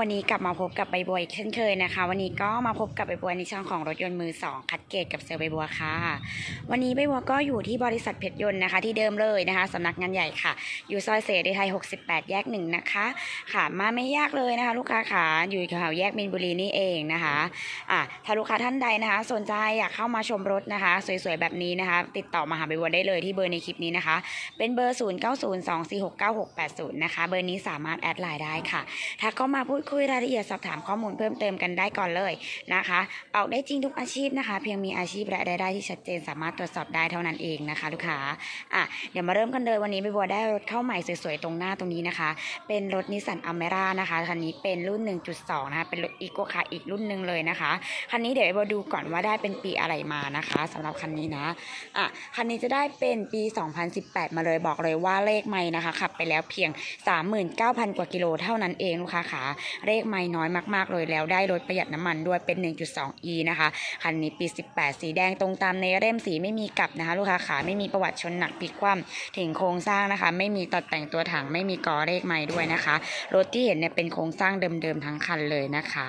วันนี้กลับมาพบกับใบบัวอีกเช่นเคยนะคะ วันนี้ก็มาพบกับใบบัวในช่องของรถยนต์มือสองคัดเกตกับเซลล์ใบบัวค่ะ วันนี้ใบบัวก็อยู่ที่บริษัทเพชรยนต์นะคะ ที่เดิมเลยนะคะสำนักงานใหญ่ค่ะ อยู่ซอยเสรีไทย 68 แยกหนึ่งนะคะค่ะมาไม่ยากเลยนะคะ ลูกค้าขาอยู่แถวแยกมินบุรีนี่เองนะคะอะถ้าลูกค้าท่านใดนะคะ สนใจอยากเข้ามาชมรถนะคะ สวยๆแบบนี้นะคะ ติดต่อมาหาใบบัวได้เลยที่เบอร์ในคลิปนี้นะคะ เป็นเบอร์ 0902469680 นะคะเบอร์นี้สามารถแอดไลน์ได้ค่ะถ้าเข้ามาพูดคุยรายละเอียดสอบถามข้อมูลเพิ่มเติมกันได้ก่อนเลยนะคะ ออกได้จริงทุกอาชีพนะคะ เพียงมีอาชีพและรายได้ที่ชัดเจนสามารถตรวจสอบได้เท่านั้นเองนะคะ ลูกค้าอะเดี๋ยวมาเริ่มกันเลยวันนี้ใบบัวได้รถเข้าใหม่สวยๆตรงหน้าตรงนี้นะคะ เป็นรถนิสสันอเมร่านะคะคันนี้เป็นรุ่น 1.2 นะคะเป็นรถอีโกคาอีกรุ่นหนึ่งเลยนะคะคันนี้เดี๋ยวใบบัวดูก่อนว่าได้เป็นปีอะไรมานะคะสำหรับคันนี้นะอะคันนี้จะได้เป็นปี 2018 มาเลยบอกเลยว่าเลขไม่นะคะขับไปแล้วเพียง 39,000 กว่ากิโลเท่านั้นเองลูกค้าขาเลขไม่น้อยมากๆเลยแล้วได้รถประหยัดน้ำมันด้วยเป็น 1.2e นะคะคันนี้ปี 18 สีแดงตรงตามในเล่มสีไม่มีกลับนะคะ ลูกค้าขาไม่มีประวัติชนหนักพลิกคว่ำถึงโครงสร้างนะคะ ไม่มีตอดแต่งตัวถังไม่มีกอเลขไม่ด้วยนะคะรถที่เห็นเนี่ยเป็นโครงสร้างเดิมๆทั้งคันเลยนะคะ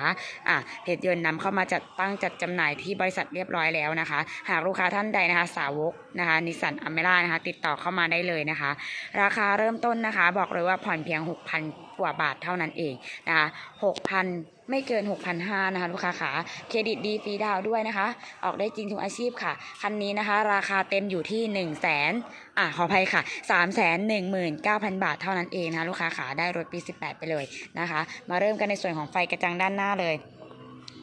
อะเพจยนต์นำเข้ามาจัดตั้งจัดจำหน่ายที่บริษัทเรียบร้อยแล้วนะคะ หากลูกค้าท่านใดนะคะ สาวกนะคะนิสสันอเมร่านะคะ ติดต่อเข้ามาได้เลยนะคะ ราคาเริ่มต้นนะคะ บอกเลยว่าผ่อนเพียง 6,000 กว่าบาทเท่านั้นเองนะคะ6,000 ไม่เกิน 6,500นะคะลูกค้าขาเครดิตดีฟรีดาวด้วยนะคะ ออกได้จริงทุกอาชีพค่ะ คันนี้นะคะ ราคาเต็มอยู่ที่1 0 0 0 0แสนอะขออภัยค่ะ 3 1 9 0 0 0 บาทเท่านั้นเองนะคะลูกค้าขาได้รถปี 18 ไปเลยนะคะ มาเริ่มกันในส่วนของไฟกระจังด้านหน้าเลย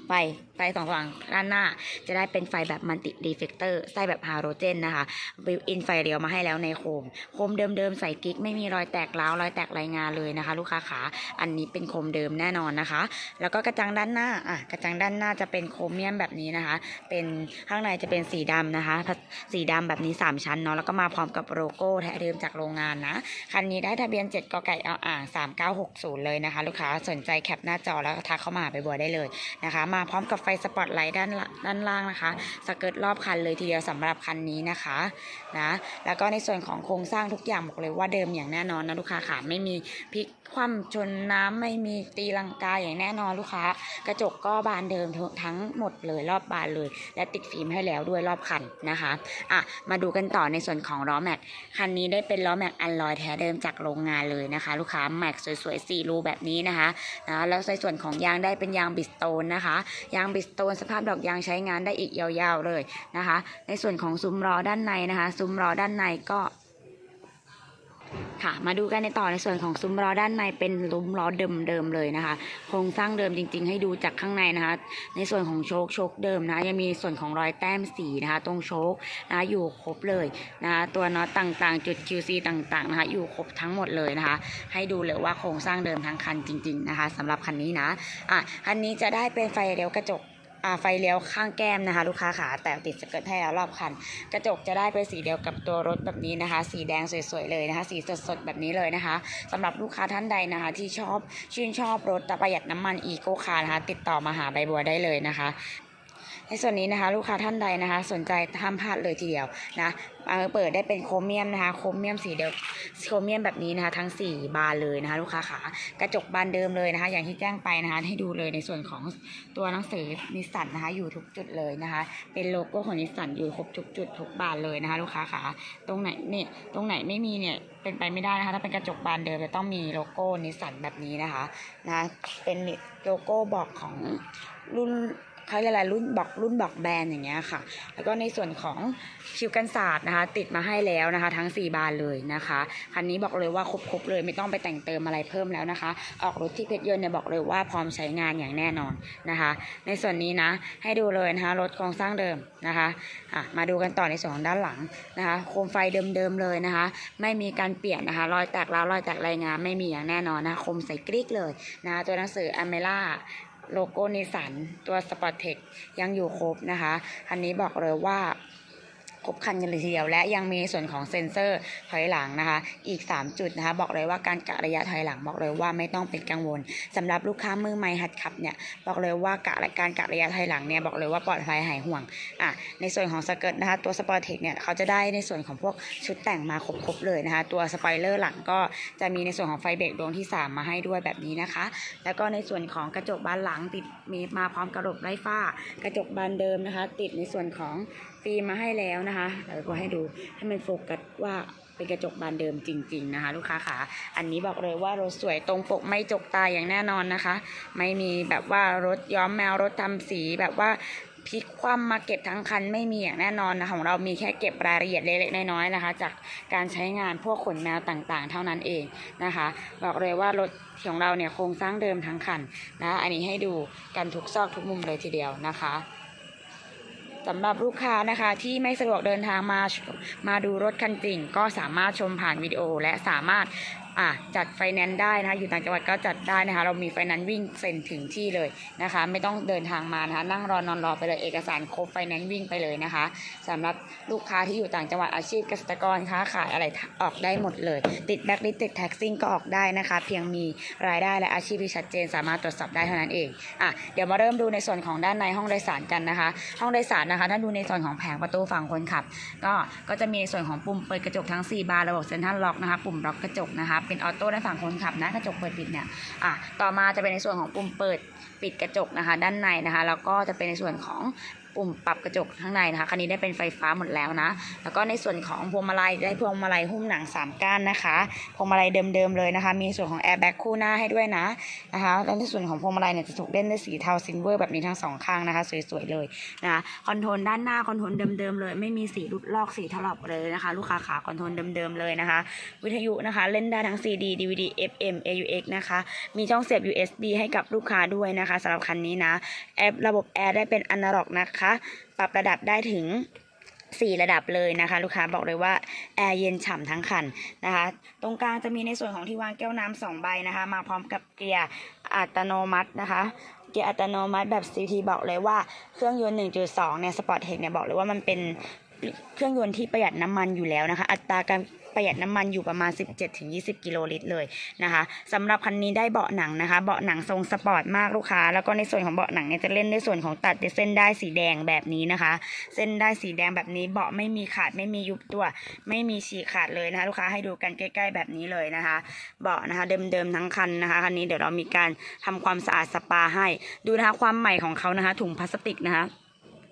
ไฟไฟสองฝั่งด้านหน้า จะได้เป็นไฟแบบมัลติรีเฟกเตอร์ไส้แบบฮาโลเจนนะคะบิวอินไฟเรียวมาให้แล้วในโคม โคมเดิมๆใส่กิ๊กไม่มีรอยแตกร้าวรอยแตกรายงานเลยนะคะ ลูกค้าขาอันนี้เป็นโคมเดิมแน่นอนนะคะ แล้วก็กระจังด้านหน้าอะกระจังด้านหน้าจะเป็นโครเมียมแบบนี้นะคะ เป็นข้างในจะเป็นสีดำนะคะ สีดำแบบนี้ 3 ชั้นเนาะแล้วก็มาพร้อมกับโลโก้แท้เดิมจากโรงงานนะคันนี้ได้ทะเบียน7กไก่เอาอ่าง3960 เลยนะคะ ลูกค้าสนใจแคปหน้าจอแล้วทักเข้ามาหาไปบัวได้เลยนะคะ มาพร้อมกับไฟสปอตไลท์ด้านละด้านล่างนะคะสเกิร์ตรอบคันเลยทีเดียวสำหรับคันนี้นะคะนะแล้วก็ในส่วนของโครงสร้างทุกอย่างบอกเลยว่าเดิมอย่างแน่นอนนะลูกค้าค่ะไม่มีพลิกคว่ำชนน้ำไม่มีตีลังกาอย่างแน่นอนลูกค้า กระจกก็บานเดิมทั้งหมดเลยรอบบานเลย และติดฟิล์มให้แล้วด้วยรอบคันนะคะอะมาดูกันต่อในส่วนของล้อแม็กคันนี้ได้เป็นล้อแม็กอันลอยแท้เดิมจากโรงงานเลยนะคะ ลูกค้าแม็กสวยๆ4รูแบบนี้นะคะนะแล้วในส่วนของยางได้เป็นยางบิสโตนนะคะ ยางบิสโตนสภาพดอกยางใช้งานได้อีกยาวๆเลยนะคะ ในส่วนของซุ้มล้อด้านในนะคะ ซุ้มล้อด้านในก็ ค่ะมาดูกันในต่อในส่วนของซุ้มล้อด้านในเป็นซุ้มล้อเดิมๆเลยนะคะโครงสร้างเดิมจริง ๆ ให้ดูจากข้างในนะคะ ในส่วนของโชคโชคเดิมนะะยังมีส่วนของรอยแต้มสีนะคะ ตรงโชคนะะอยู่ครบเลยนะคะตัวน็อตต่างๆ จุด QC ต่างๆนะคะอยู่ครบทั้งหมดเลยนะคะ ให้ดูเลยว่าโครงสร้างเดิมทั้งคันจริง ๆนะคะสำหรับคันนี้นะอะคันนี้จะได้เป็นไฟเลี้ยวกระจก ไฟเลี้ยวข้างแก้มนะคะ ลูกค้าขาแต่ติดสเกิร์ตให้แล้วรอบคัน กระจกจะได้เป็นสีเดียวกับตัวรถแบบนี้นะคะ สีแดงสวยๆเลยนะคะ สีสดๆแบบนี้เลยนะคะสำหรับลูกค้าท่านใดนะคะ ที่ชอบชื่นชอบรถประหยัดน้ำมันอีโกคาร์นะคะ ติดต่อมาหาใบบัวได้เลยนะคะ ในส่วนนี้นะคะ ลูกค้าท่านใดนะคะ สนใจห้ามพลาดเลยทีเดียวนะเอ่อเปิดได้เป็นโครเมียมนะคะ โครเมียมสีเดียวโครเมียมแบบนี้นะคะ ทั้ง 4 บานเลยนะคะ ลูกค้าขากระจกบานเดิมเลยนะคะ อย่างที่แจ้งไปนะคะ ให้ดูเลยในส่วนของตัวหนังสือนิสสันนะคะ อยู่ทุกจุดเลยนะคะ เป็นโลโก้ของนิสสันอยู่ครบทุกจุดทุกบานเลยนะคะ ลูกค้าขาตรงไหนเนี่ยตรงไหนไม่มีเนี่ยเป็นไปไม่ได้นะคะ ถ้าเป็นกระจกบานเดิมจะต้องมีโลโก้นิสสันแบบนี้นะคะนะเป็นโลโก้บอกของรุ่น เขาเรียกอะไรรุ่นบอกรุ่นบอกแบรนด์อย่างเงี้ยค่ะ แล้วก็ในส่วนของคิวกันศาสตร์นะคะ ติดมาให้แล้วนะคะ ทั้ง 4 บานเลยนะคะคันนี้บอกเลยว่าครบๆเลยไม่ต้องไปแต่งเติมอะไรเพิ่มแล้วนะคะ ออกรถที่เพชรยนเนี่ยบอกเลยว่าพร้อมใช้งานอย่างแน่นอนนะคะ ในส่วนนี้นะให้ดูเลยนะคะรถโครงสร้างเดิมนะคะะมาดูกันต่อในส่วนของด้านหลังนะคะโคมไฟเดิมๆเลยนะคะ ไม่มีการเปลี่ยนนะคะ รอยแตกร้าวรอยแตกรายงานไม่มีอย่างแน่นอนนะคะคมใสกริกเลยนะคะตัวหนังสืออเมล่า โลโก้นิสันตัวสปอร์ตเทคยังอยู่ครบนะคะ อันนี้บอกเลยว่า ครบคันกันเลยทีเดียว และยังมีส่วนของเซ็นเซอร์ถอยหลังนะคะ อีก 3 จุดนะคะ บอกเลยว่าการกะระยะถอยหลังบอกเลยว่าไม่ต้องเป็นกังวลสำหรับลูกค้ามือใหม่หัดขับเนี่ยบอกเลยว่ากะการกะระยะถอยหลังเนี่ยบอกเลยว่าปลอดภัยหายห่วงอะในส่วนของสเกิร์ตนะคะตัวสปอร์ตเทคเนี่ยเขาจะได้ในส่วนของพวกชุดแต่งมาครบๆเลยนะคะ ตัวสปอยเลอร์หลังก็จะมีในส่วนของไฟเบรกดวงที่ 3 มาให้ด้วยแบบนี้นะคะ แล้วก็ในส่วนของกระจกบานหลังติดมีมาพร้อมกระบบไร้ฝ้ากระจกบานเดิมนะคะ ติดในส่วนของ ฟิล์มมาให้แล้วนะคะเดี๋ยวก็ให้ดูให้มันโฟกัสว่าเป็นกระจกบานเดิมจริง ๆนะคะ ลูกค้าขาอันนี้บอกเลยว่ารถสวยตรงปกไม่จกตายอย่างแน่นอนนะคะ ไม่มีแบบว่ารถย้อมแมวรถทำสีแบบว่าพลิกคว่ำมาเก็บทั้งคันไม่มีอย่างแน่นอนนะของเรามีแค่เก็บรายละเอียดเล็กๆน้อยๆนะคะ จากการใช้งานพวกขนแมวต่างๆ เท่านั้นเองนะคะ บอกเลยว่ารถของเราเนี่ยโครงสร้างเดิมทั้งคันนะอันนี้ให้ดูกันทุกซอกทุกมุมเลยทีเดียวนะคะ สำหรับลูกค้านะคะที่ไม่สะดวกเดินทางมามาดูรถคันจริง ก็สามารถชมผ่านวิดีโอและสามารถ อะจัดไฟแนนซ์ได้นะคะอยู่ต่างจังหวัดก็จัดได้นะคะ เรามีไฟแนนซ์วิ่งเซ็นถึงที่เลยนะคะ ไม่ต้องเดินทางมานะคะนั่งรอนอนรอไปเลยเอกสารครบไฟแนนซ์วิ่งไปเลยนะคะสำหรับลูกค้าที่อยู่ต่างจังหวัดอาชีพเกษตรกรค้าขายอะไรออกได้หมดเลย ติดแบ็คลิสติดแท็กซิ่งก็ออกได้นะคะ เพียงมีรายได้และอาชีพที่ชัดเจนสามารถตรวจสอบได้เท่านั้นเองอะเดี๋ยวมาเริ่มดูในส่วนของด้านในห้องโดยสารกันนะคะ ห้องโดยสารนะคะ ถ้าดูในส่วนของแผงประตูฝั่งคนขับ ก็ก็จะมีในส่วนของปุ่มเปิดกระจกทั้ง 4 บานระบบเซ็นทรัลล็อกนะคะปุ่มล็อกกระจกนะคะเป็นออโต้ด้านฝั่งคนขับนะกระจกเปิดปิดเนี่ยอะต่อมาจะเป็นในส่วนของปุ่มเปิดปิดกระจกนะคะ ด้านในนะคะแล้วก็จะเป็นในส่วนของ ปุ่มปรับกระจกข้างในนะคะ คันนี้ได้เป็นไฟฟ้าหมดแล้วนะ แล้วก็ในส่วนของพวงมาลัยได้พวงมาลัยหุ้มหนัง 3 ก้านนะคะ พวงมาลัยเดิมๆเลยนะคะ มีส่วนของแอร์แบ็กคู่หน้าให้ด้วยนะนะคะ แล้วในส่วนของพวงมาลัยเนี่ยจะถูกเล่นด้วยสีเทาซิลเวอร์แบบนี้ทั้งสองข้างนะคะ สวยๆเลยนะคะ คอนโทรลด้านหน้าคอนโทรลเดิมๆเลย ไม่มีสีรุดลอกสีถลอกเลยนะคะ ลูกค้าขาคอนโทรลเดิมๆเลยนะคะ วิทยุนะคะ เล่นได้ทั้ง CD DVD FM AUX นะคะ มีช่องเสียบ USB ให้กับลูกค้าด้วยนะคะสำหรับคันนี้นะ แอประบบแอร์ได้เป็นอนาล็อกนะคะปรับระดับได้ถึง4ระดับเลยนะคะ ลูกค้าบอกเลยว่าแอร์เย็นฉ่ำทั้งคันนะคะ ตรงกลางจะมีในส่วนของที่วางแก้วน้ำสองใบนะคะ มาพร้อมกับเกียร์อัตโนมัตินะคะ เกียร์อัตโนมัติแบบ CT บอกเลยว่าเครื่องยนต์ 1.2 เนี่ยสปอร์ตเฮกเนี่ยบอกเลยว่ามันเป็น เครื่องยนต์ที่ประหยัดน้ำมันอยู่แล้วนะคะ อัตราการประหยัดน้ำมันอยู่ประมาณ 17-20 กิโลลิตรเลยนะคะสำหรับคันนี้ได้เบาะหนังนะคะ เบาะหนังทรงสปอร์ตมากลูกค้า แล้วก็ในส่วนของเบาะหนังเนี่ยจะเล่นในส่วนของตัดเส้นได้สีแดงแบบนี้นะคะ เส้นได้สีแดงแบบนี้เบาะไม่มีขาดไม่มียุบตัว ไม่มีฉีกขาดเลยนะคะลูกค้าให้ดูกันใกล้ๆแบบนี้เลยนะคะ เบาะนะคะเดิมๆทั้งคันนะคะคันนี้เดี๋ยวเรามีการทำความสะอาดสปาให้ดูนะคะความใหม่ของเขานะคะถุงพลาสติกนะคะ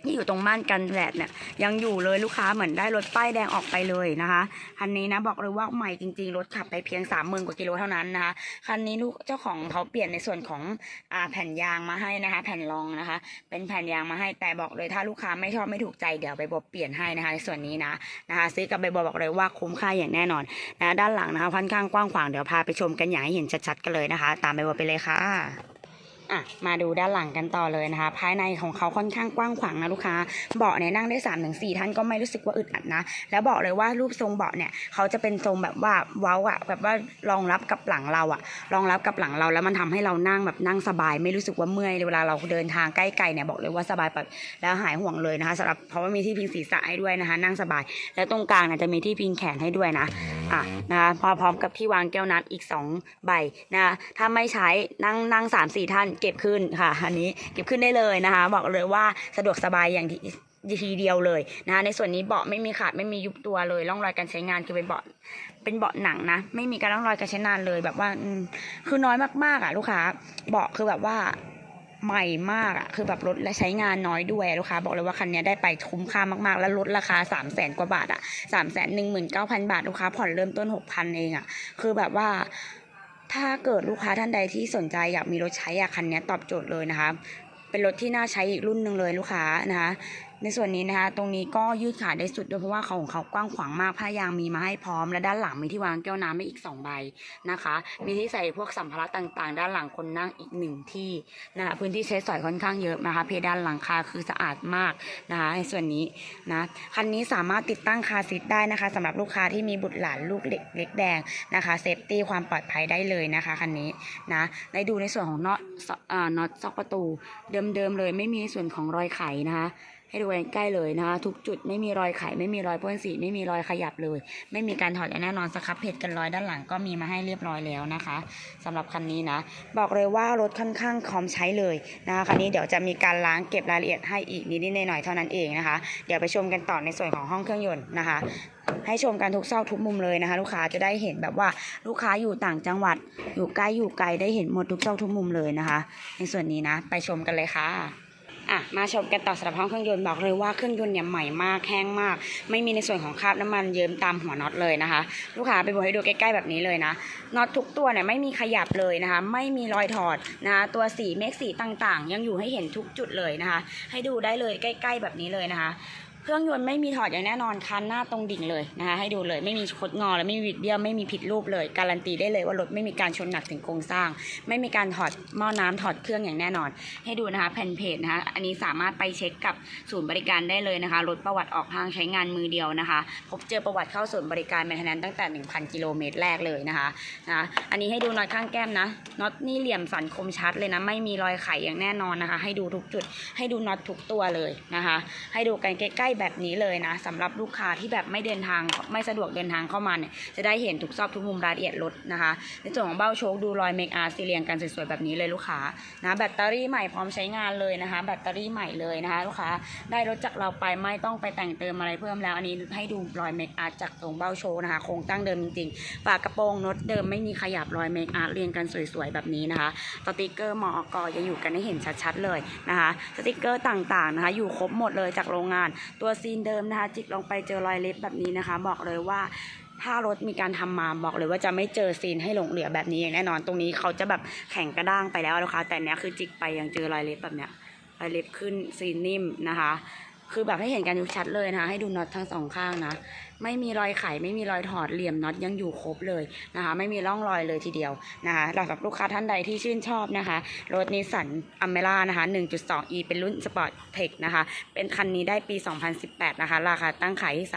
ที่อยู่ตรงม่านกันแดดเนี่ยยังอยู่เลยลูกค้าเหมือนได้รถป้ายแดงออกไปเลยนะคะคันนี้นะบอกเลยว่าใหม่จริงๆรถขับไปเพียงสามหมื่นกว่ากิโลเท่านั้นนะคะคันนี้ลูกเจ้าของเขาเปลี่ยนในส่วนของอ่าแผ่นยางมาให้นะคะ แผ่นรองนะคะ เป็นแผ่นยางมาให้แต่บอกเลยถ้าลูกค้าไม่ชอบไม่ถูกใจเดี๋ยวใบบัวเปลี่ยนให้นะคะในส่วนนี้นะนะคะซื้อกับใบบัวบอกเลยว่าคุ้มค่าอย่างแน่นอนนะด้านหลังนะคะค่อนข้างกว้างขวางเดี๋ยวพาไปชมกันอย่างให้เห็นชัดๆกันเลยนะคะ ตามใบบัวไปเลยค่ะ อะมาดูด้านหลังกันต่อเลยนะคะ ภายในของเขาค่อนข้างกว้างขวางนะลูกค้า เบาะเนี่ยนั่งได้3าถึงสท่านก็ไม่รู้สึกว่าอึดอัดนะ แล้วบอกเลยว่ารูปทรงเบาะเนี่ยเขาจะเป็นทรงแบบว่าเว้าอะแบบว่ารองรับกับหลังเราอะรองรับกับหลังเราแล้วมันทำให้เรานั่งแบบนั่งสบาย ไม่รู้สึกว่าเมื่อยเวลาเราเดินทางใกล้ๆเนี่ยบอกเลยว่าสบายแบบแล้วหายห่วงเลยนะคะสำหรับเพราะว่ามีที่พิงศีรษะให้ด้วยนะคะ นั่งสบาย แล้วตรงกลางเนี่ยจะมีที่พิงแขนให้ด้วยนะ อะนะคะพอพร้อมกับที่วางแก้วน้ำอีก 2 ใบนะคะถ้าไม่ใช้นั่งนั่งสามสี่ท่านเก็บขึ้นค่ะ อันนี้เก็บขึ้นได้เลยนะคะ บอกเลยว่าสะดวกสบายอย่างที่ทีเดียวเลยนะคะในส่วนนี้เบาะไม่มีขาดไม่มียุบตัวเลยร่องรอยการใช้งานคือเป็นเบาะเป็นเบาะหนังนะ ไม่มีการร่องรอยการใช้งานเลยแบบว่าอืมคือน้อยมากๆอะลูกค้าเบาะคือแบบว่า ใหม่มากอะคือแบบรถและใช้งานน้อยด้วยลูกค้าบอกเลยว่าคันนี้ได้ไปคุ้มค่ามากๆ แล้วลดราคา 3 0 0แสนกว่าบาทอะสามแสนหนึ่งหมื่นเก้าพันบาทลูกค้าผ่อนเริ่มต้นหกพันเองอะคือแบบว่าถ้าเกิดลูกค้าท่านใดที่สนใจอยากมีรถใช้อะคันนี้ตอบโจทย์เลยนะคะ เป็นรถที่น่าใช้อีกรุ่นหนึ่งเลยลูกค้านะคะ ในส่วนนี้นะคะ ตรงนี้ก็ยืดขาได้สุดด้วยเพราะว่าเขาของเขากว้างขวางมากผ้ายางมีมาให้พร้อม และด้านหลังมีที่วางแก้วน้ำให้อีก 2 ใบนะคะ มีที่ใส่พวกสัมภาระต่างๆ ด้านหลังคนนั่งอีกหนึ่งที่นะคะพื้นที่ใช้สอยค่อนข้างเยอะนะคะ เพดานหลังคาคือสะอาดมากนะคะในส่วนนี้นะคันนี้สามารถติดตั้งคาซีทได้นะคะสำหรับลูกค้าที่มีบุตรหลานลูกเล็กเล็กแดงนะคะเซฟตี้ความปลอดภัยได้เลยนะคะคันนี้นะได้ดูในส่วนของน็อตอ่าน็อตซอกประตูเดิมๆเลยไม่มีส่วนของรอยไขนะคะ ให้ดูใกล้ๆเลยนะคะ ทุกจุดไม่มีรอยไขไม่มีรอยพ่นสีไม่มีรอยขยับเลย ไม่มีการถอดอย่างแน่นอนสครับเพจกันรอยด้านหลังก็มีมาให้เรียบร้อยแล้วนะคะสำหรับคันนี้นะ บอกเลยว่ารถค่อนข้างพร้อมใช้เลยนะคะคันนี้เดี๋ยวจะมีการล้างเก็บรายละเอียดให้อีกนิดๆหน่อยๆเท่านั้นเองนะคะ เดี๋ยวไปชมกันต่อในส่วนของห้องเครื่องยนต์นะคะให้ชมกันทุกซอกทุกมุมเลยนะคะ ลูกค้าจะได้เห็นแบบว่าลูกค้าอยู่ต่างจังหวัด อยู่ใกล้อยู่ไกลได้เห็นหมดทุกซอกทุกมุมเลยนะคะ ในส่วนนี้นะ ไปชมกันเลยค่ะ อะมาชมกันต่อสำหรับห้องเครื่องยนต์บอกเลยว่าเครื่องยนต์เนี่ยใหม่มากแห้งมาก ไม่มีในส่วนของคราบน้ำมันเยิ้มตามหัวน็อตเลยนะคะ ลูกค้าไปบวให้ดูใกล้ๆแบบนี้เลยนะน็อตทุกตัวเนี่ยไม่มีขยับเลยนะคะ ไม่มีรอยถอดนะคะตัวสีเมฆสีต่างๆ ยังอยู่ให้เห็นทุกจุดเลยนะคะ ให้ดูได้เลยใกล้ ๆ แบบนี้เลยนะคะ เครื่องยนต์ไม่มีถอดอย่างแน่นอนคันหน้าตรงดิ่งเลยนะคะให้ดูเลยไม่มีคดงอและไม่มีบิดเบี้ยวไม่มีผิดรูปเลยการันตีได้เลยว่ารถไม่มีการชนหนักถึงโครงสร้าง ไม่มีการถอดหม้อน้ำถอดเครื่องอย่างแน่นอน ให้ดูนะคะแผ่นเพจนะคะอันนี้สามารถไปเช็คกับศูนย์บริการได้เลยนะคะรถประวัติออกทางใช้งานมือเดียวนะคะ พบเจอประวัติเข้าศูนย์บริการแมนเทนแนนตั้งแต่ 1,000 กิโลเมตรแรกเลยนะคะนะอันนี้ให้ดูน็อตข้างแก้มนะน็อตนี่เหลี่ยมสันคมชัดเลยนะไม่มีรอยไขอย่างแน่นอนนะคะ ให้ดูทุกจุดให้ดูน็อตทุกตัวเลยนะคะ ให้ดูกันใกล้แบบนี้เลยนะสำหรับลูกค้าที่แบบไม่เดินทางไม่สะดวกเดินทางเข้ามาเนี่ยจะได้เห็นทุกซอกทุกมุมรายละเอียดรถนะคะ ในส่วนของเบ้าโชคดูรอยเมคอาร์ซีเรียงกันสวยๆแบบนี้เลยลูกค้านะแบตเตอรี่ใหม่พร้อมใช้งานเลยนะคะ แบตเตอรี่ใหม่เลยนะคะ ลูกค้าได้รถจากเราไปไม่ต้องไปแต่งเติมอะไรเพิ่มแล้ว อันนี้ให้ดูรอยเมคอาร์จากตรงเบ้าโชว์นะคะโครงตั้งเดิมจริงๆฝากระโปรงรถเดิมไม่มีขยับรอยเมคอาร์เรียงกันสวยๆแบบนี้นะคะสติกเกอร์มอกยังอยู่กันให้เห็นชัดๆเลยนะคะสติกเกอร์ต่างๆนะคะ อยู่ครบหมดเลยจากโรงงานตัวซีนเดิมนะคะ จิกลงไปเจอรอยเล็บแบบนี้นะคะ บอกเลยว่าถ้ารถมีการทำมาบอกเลยว่าจะไม่เจอซีนให้หลงเหลือแบบนี้อย่างแน่นอนตรงนี้เขาจะแบบแข็งกระด้างไปแล้วนะคะ แต่เนี้ยคือจิกไปยังเจอรอยเล็บแบบเนี้ยรอยเล็บขึ้นซีนนิ่มนะคะ คือแบบให้เห็นกันชัดเลยนะคะให้ดูน็อตทั้งสองข้างนะ ไม่มีรอยไขไม่มีรอยถอดเหลี่ยมน็อตยังอยู่ครบเลยนะคะ ไม่มีร่องรอยเลยทีเดียวนะคะสำหรับลูกค้าท่านใดที่ชื่นชอบนะคะรถนิสสันอเมร่านะคะ 1.2e เป็นรุ่นสปอร์ตเทคนะคะ เป็นคันนี้ได้ปี 2018 นะคะ ราคาตั้งขายที่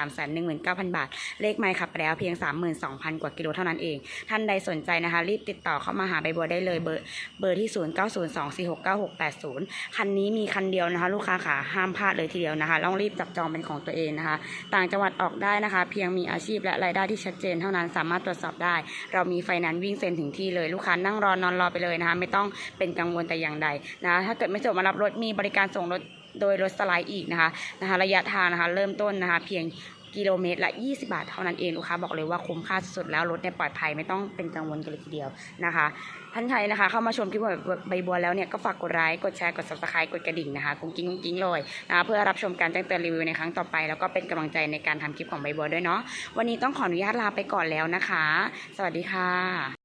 319,000 บาท เลขไมค์ขับไปแล้วเพียง 32,000 กว่ากิโลเท่านั้นเอง ท่านใดสนใจนะคะ รีบติดต่อเข้ามาหาใบบัวได้เลยเบอร์เบอร์ที่ 0902469680 คันนี้มีคันเดียวนะคะ ลูกค้าขาห้ามพลาดเลยทีเดียวนะคะต้องรีบจับจองเป็นของตัวเองนะคะ ต่างจังหวัดออกได้นะคะเพียงมีอาชีพและรายได้ที่ชัดเจนเท่านั้นสามารถตรวจสอบได้ เรามีไฟแนนซ์วิ่งเซ็นถึงที่เลยลูกค้านั่งรอนอนรอไปเลยนะคะไม่ต้องเป็นกังวลแต่อย่างใดนะะถ้าเกิดไม่จบมารับรถมีบริการส่งรถโดยรถสไลด์อีกนะคะนะคะระยะทางนะคะเริ่มต้นนะคะเพียง กิโลเมตรละ 20 บาทเท่านั้นเองลูกค้าบอกเลยว่าคุ้มค่าสุดแล้วรถเนี่ยปลอดภัยไม่ต้องเป็นกังวลกันเลยทีเดียวนะคะ ท่านใครนะคะ เข้ามาชมคลิปใบบัวแล้วเนี่ยก็ฝากกดไลค์กดแชร์กดซับสไครต์กดกระดิ่งนะคะกุ้งกิ้งกุ้งกิ้งเลยนะคะเพื่อรับชมการแจ้งเตือนรีวิวในครั้งต่อไป แล้วก็เป็นกำลังใจในการทำคลิปของใบบัวด้วยเนาะวันนี้ต้องขออนุญาตลาไปก่อนแล้วนะคะ สวัสดีค่ะ